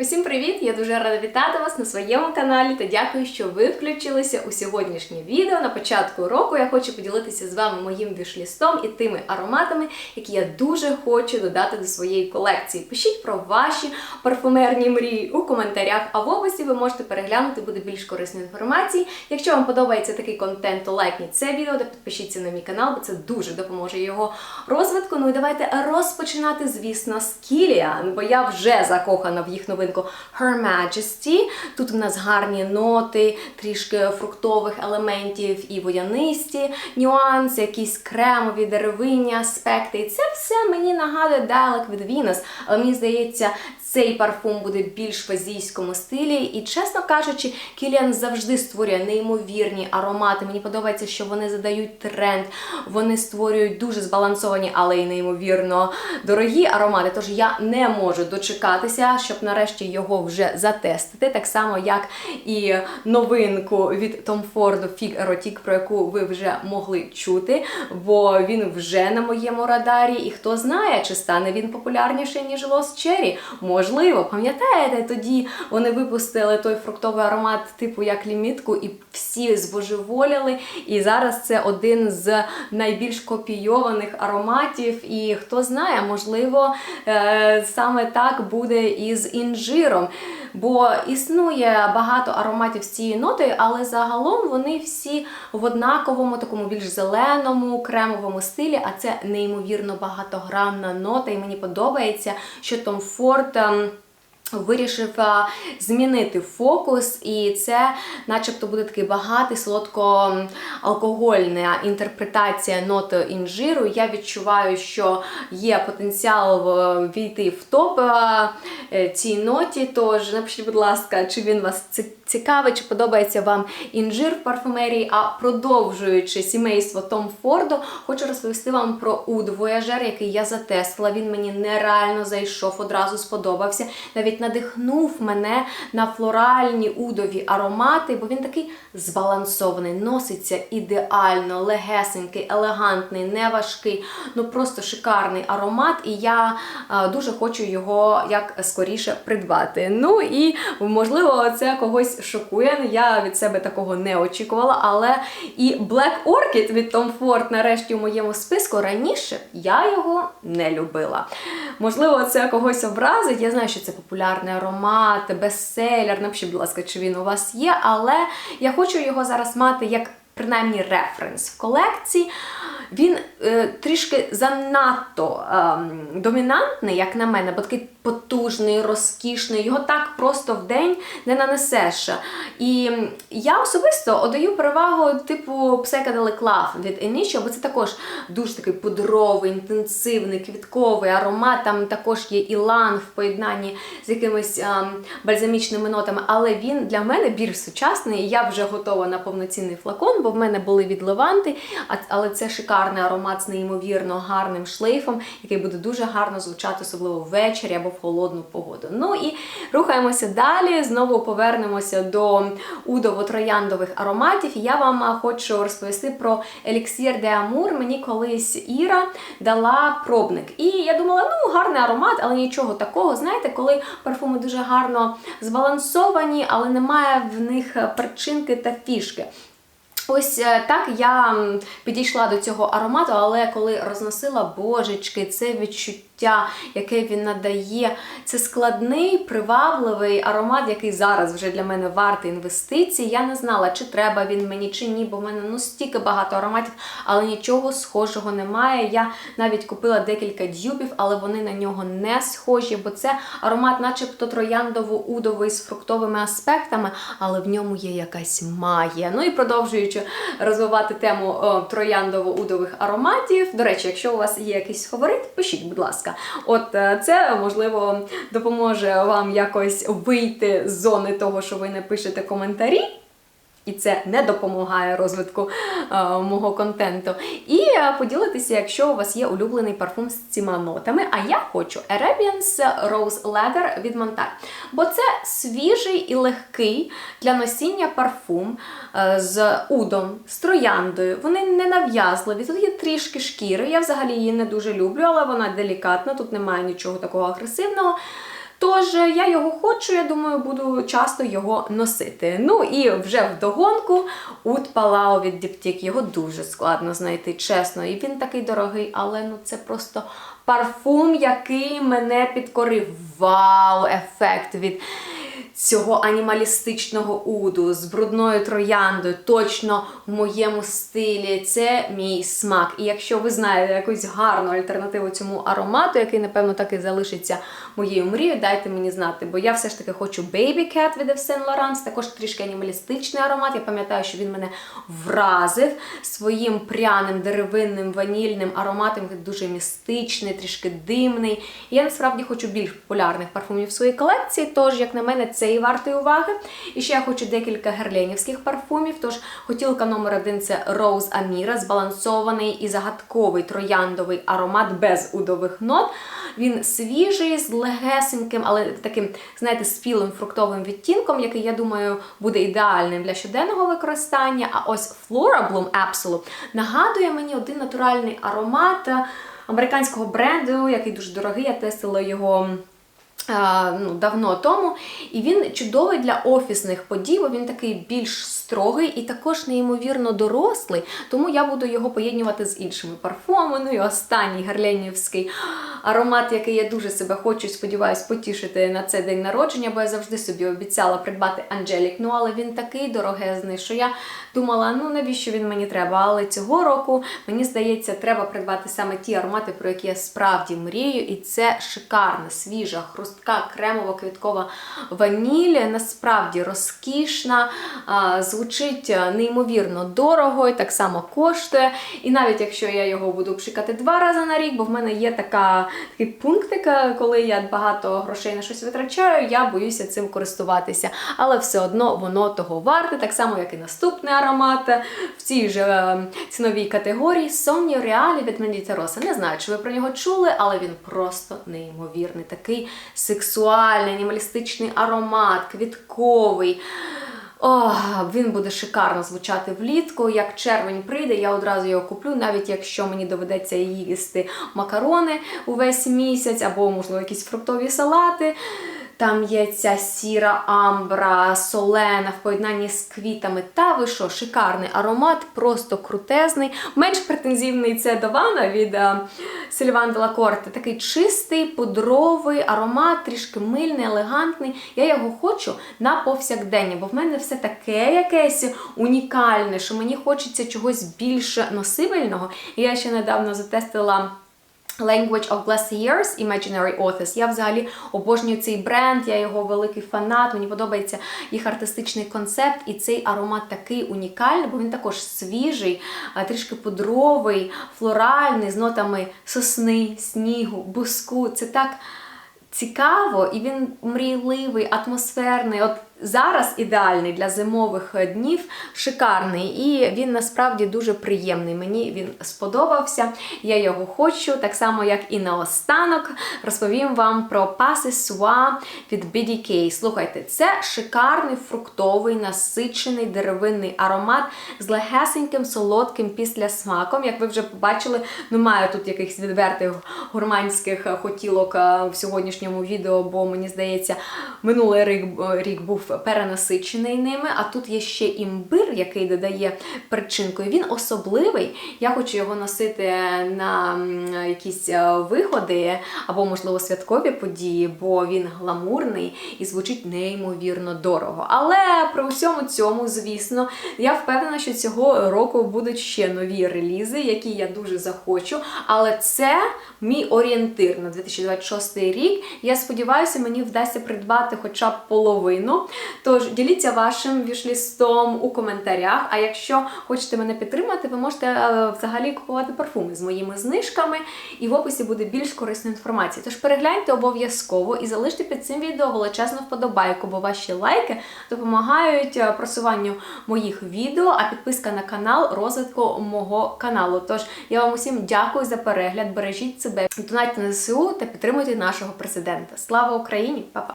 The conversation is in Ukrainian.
Усім привіт! Я дуже рада вітати вас на своєму каналі та дякую, що ви включилися у сьогоднішнє відео. На початку року я хочу поділитися з вами моїм вішлістом і тими ароматами, які я дуже хочу додати до своєї колекції. Пишіть про ваші парфумерні мрії у коментарях, а в описі ви можете переглянути, буде більш корисної інформації. Якщо вам подобається такий контент, то лайкніть це відео та підпишіться на мій канал, бо це дуже допоможе його розвитку. Ну і давайте розпочинати, звісно, з Кіліан, бо я вже закохана в їх новинку Her Majesty. Тут в нас гарні ноти, трішки фруктових елементів і водянисті нюанси, якісь кремові деревинні аспекти. І це все мені нагадує далек від Venus, але мені здається, цей парфум буде більш в азійському стилі. І, чесно кажучи, Кіліан завжди створює неймовірні аромати. Мені подобається, що вони задають тренд, вони створюють дуже збалансовані, але й неймовірно дорогі аромати. Тож я не можу дочекатися, щоб нарешті його вже затестити. Так само, як і новинку від Tom Ford Fig Erotic, про яку ви вже могли чути, бо він вже на моєму радарі. І хто знає, чи стане він популярніший, ніж Lost Cherry. Можливо, пам'ятаєте, тоді вони випустили той фруктовий аромат, типу як лімітку, і всі збожеволіли. І зараз це один з найбільш копійованих ароматів. І хто знає, можливо, е, саме так буде і з інжиром. Бо існує багато ароматів з цією нотою, але загалом вони всі в однаковому, такому більш зеленому, кремовому стилі, а це неймовірно багатогранна нота. І мені подобається, що Tom Ford ем, Вирішив змінити фокус, і це, начебто, буде такий багатий, солодко-алкогольна інтерпретація ноти інжиру. Я відчуваю, що є потенціал е, війти в топ е, цій ноті. Тож напишіть, будь ласка, чи він вас ці- цікавий, чи подобається вам інжир в парфумерії. А продовжуючи сімейство Том Форду, хочу розповісти вам про Уд Voyager, який я затестила. Він мені нереально зайшов, одразу сподобався. Навіть надихнув мене на флоральні удові аромати, бо він такий збалансований, носиться ідеально, легесенький, елегантний, неважкий, ну просто шикарний аромат. І я е, дуже хочу його як скоріше придбати. Ну і можливо, це когось шокує. Я від себе такого не очікувала. Але і Black Orchid від Tom Ford нарешті у моєму списку раніше я його не любила. Можливо, це когось образить. Я знаю, що це популярний аромат, бестселер. Напишіть, будь ласка, чи він у вас є, але я хочу його зараз мати як принаймні референс в колекції. Він е, трішки занадто ем, домінантний, як на мене, бо такий потужний, розкішний, його так просто в день не нанесеш. І я особисто отдаю перевагу типу Psychedelic Love від Initio, бо це також дуже такий пудровий, інтенсивний, квітковий аромат. Там також є ілан в поєднанні з якимись ем, бальзамічними нотами, але він для мене більш сучасний. і Я вже готова на повноцінний флакон, бо в мене були від Леванти, але це шикарний аромат з неймовірно гарним шлейфом, який буде дуже гарно звучати, особливо ввечері або в холодну погоду. Ну і рухаємося далі. Знову повернемося до удово-трояндових ароматів. Я вам хочу розповісти про еліксір де Амур. Мені колись Іра дала пробник. І я думала, ну гарний аромат, але нічого такого. Знаєте, коли парфуми дуже гарно збалансовані, але немає в них перчинки та фішки. Ось е, так я підійшла до цього аромату, але коли розносила божечки, це відчуття, яке він надає, це складний, привабливий аромат, який зараз вже для мене вартий інвестицій. Я не знала, чи треба він мені, чи ні, бо в мене ну стільки багато ароматів, але нічого схожого немає. Я навіть купила декілька дюбів, але вони на нього не схожі, бо це аромат, начебто трояндово-удовий з фруктовими аспектами, але в ньому є якась магія. Ну і продовжуючи розвивати тему о, трояндово-удових ароматів. До речі, якщо у вас є якийсь фаворит, пишіть, будь ласка. От е, це можливо допоможе вам якось вийти з зони того, що ви не пишете коментарі. І це не допомагає розвитку е, мого контенту. І е, поділитися, якщо у вас є улюблений парфум з цими нотами. А я хочу Arabians Rose Leather від Montar. Бо це свіжий і легкий для носіння парфум е, з удом, з трояндою. Вони не нав'язливі. Тут є трішки шкіри. Я взагалі її не дуже люблю, але вона делікатна, тут немає нічого такого агресивного. Тож е, я його хочу, я думаю, буду часто його носити. Ну і вже вдогонку Ут Палао від Діптік. Його дуже складно знайти, чесно. І він такий дорогий, але ну це просто парфум, який мене підкорив. Вау! Ефект від цього анімалістичного уду з брудною трояндою, точно в моєму стилі. Це мій смак. І якщо ви знаєте якусь гарну альтернативу цьому аромату, який, напевно, так і залишиться моєю мрією, дайте мені знати. Бо я все ж таки хочу Baby Cat від Saint Laurent, також трішки анімалістичний аромат. Я пам'ятаю, що він мене вразив своїм пряним, деревинним, ванільним ароматом, який дуже містичний, трішки димний. І я насправді хочу більш популярних парфумів в своїй колекції, тож, як на мене, це і вартої уваги. І ще я хочу декілька герленівських парфумів. Тож хотілка номер один це Rose Amira, збалансований і загадковий трояндовий аромат без удових нот. Він свіжий, з легесеньким, але таким, знаєте, спілим фруктовим відтінком, який, я думаю, буде ідеальним для щоденного використання. А ось Flora Bloom Absolute нагадує мені один натуральний аромат е, американського бренду, який дуже дорогий. Я тестила його. Ну, давно тому, і він чудовий для офісних подій, бо він такий більш строгий і також неймовірно дорослий, тому я буду його поєднувати з іншими парфумами. Ну і останній герленівський аромат, який я дуже себе хочу, сподіваюсь, потішити на цей день народження, бо я завжди собі обіцяла придбати Анджелік. Ну, але він такий дорогезний, що я думала, ну навіщо він мені треба? Але цього року, мені здається, треба придбати саме ті аромати, про які я справді мрію. І це шикарна, свіжа, хрустка, кремово-квіткова ваніль, насправді розкішна, звучить неймовірно дорого, і так само коштує. І навіть якщо я його буду пшикати два рази на рік, бо в мене є така, такий пунктик, е, коли я багато грошей на щось витрачаю, я боюся цим користуватися. Але все одно воно того варте, так само, як і наступний аромат в цій же е, ціновій категорії Сонні Реалі від Мендітероса. Не знаю, чи ви про нього чули, але він просто неймовірний. Такий сексуальний, анімалістичний аромат, квітковий. О, він буде шикарно звучати влітку. Як червень прийде, я одразу його куплю, навіть якщо мені доведеться їсти макарони увесь місяць, або, можливо, якісь фруктові салати. Там є ця сіра амбра, солена в поєднанні з квітами. Та ви що, шикарний аромат, просто крутезний. Менш претензивний це Дована від е, Сильван де Такий чистий, пудровий аромат, трішки мильний, елегантний. Я його хочу на повсякдення, бо в мене все таке якесь унікальне, що мені хочеться чогось більш носибельного. Я ще недавно затестила. Language of Glaciers Imaginary Authors. Я взагалі обожнюю цей бренд, я його великий фанат. Мені подобається їх артистичний концепт, і цей аромат такий унікальний, бо він також свіжий, трішки пудровий, флоральний, з нотами сосни, снігу, буску. Це так цікаво, і він мрійливий, атмосферний. От зараз ідеальний для зимових днів, шикарний, і він насправді дуже приємний. Мені він сподобався. Я його хочу, так само, як і наостанок, розповім вам про Паси Суа від BDK. Слухайте, це шикарний фруктовий, насичений деревинний аромат з легесеньким солодким післясмаком. Як ви вже побачили, немає тут якихось відвертих гурманських хотілок в сьогоднішньому відео, бо мені здається, минулий рік, рік перенасичений ними. А тут є ще імбир, який додає перчинкою. Він особливий. Я хочу його носити на якісь е, виходи або, можливо, святкові події, бо він гламурний і звучить неймовірно дорого. Але при усьому цьому, звісно, я впевнена, що цього року будуть ще нові релізи, які я дуже захочу. Але це мій орієнтир на 2026 рік. Я сподіваюся, мені вдасться придбати хоча б половину. Тож діліться вашим вішлістом у коментарях. А якщо хочете мене підтримати, ви можете е, взагалі купувати парфуми з моїми знижками, і в описі буде більш корисна інформація. Тож перегляньте обов'язково і залиште під цим відео величезну вподобайку, бо ваші лайки допомагають е, просуванню моїх відео, а підписка на канал розвитку мого каналу. Тож я вам усім дякую за перегляд, бережіть себе, донайте на ЗСУ та підтримуйте нашого президента. Слава Україні! Па-па!